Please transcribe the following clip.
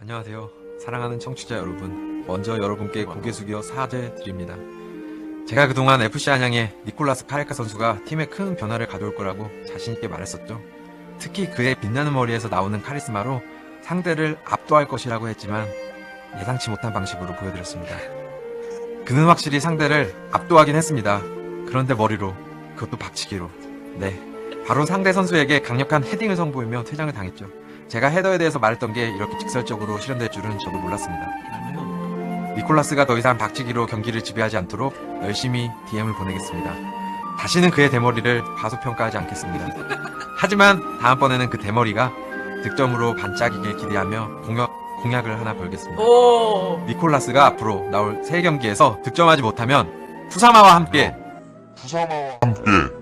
안녕하세요. 사랑하는 청취자 여러분. 먼저 여러분께 고개 숙여 사죄 드립니다. 제가 그동안 FC 안양의 니콜라스 카레카 선수가 팀에 큰 변화를 가져올 거라고 자신있게 말했었죠. 특히 그의 빛나는 머리에서 나오는 카리스마로 상대를 압도할 것이라고 했지만 예상치 못한 방식으로 보여드렸습니다. 그는 확실히 상대를 압도하긴 했습니다. 그런데 머리로, 그것도 박치기로. 네. 바로 상대 선수에게 강력한 헤딩을 선보이며 퇴장을 당했죠. 제가 헤더에 대해서 말했던 게 이렇게 직설적으로 실현될 줄은 저도 몰랐습니다. 니콜라스가 더 이상 박치기로 경기를 지배하지 않도록 열심히 DM을 보내겠습니다. 다시는 그의 대머리를 과소평가하지 않겠습니다. 하지만 다음번에는 그 대머리가 득점으로 반짝이길 기대하며 공약, 공약을 하나 걸겠습니다. 오. 니콜라스가 앞으로 나올 세 경기에서 득점하지 못하면 푸사마와 함께 부산아와 함께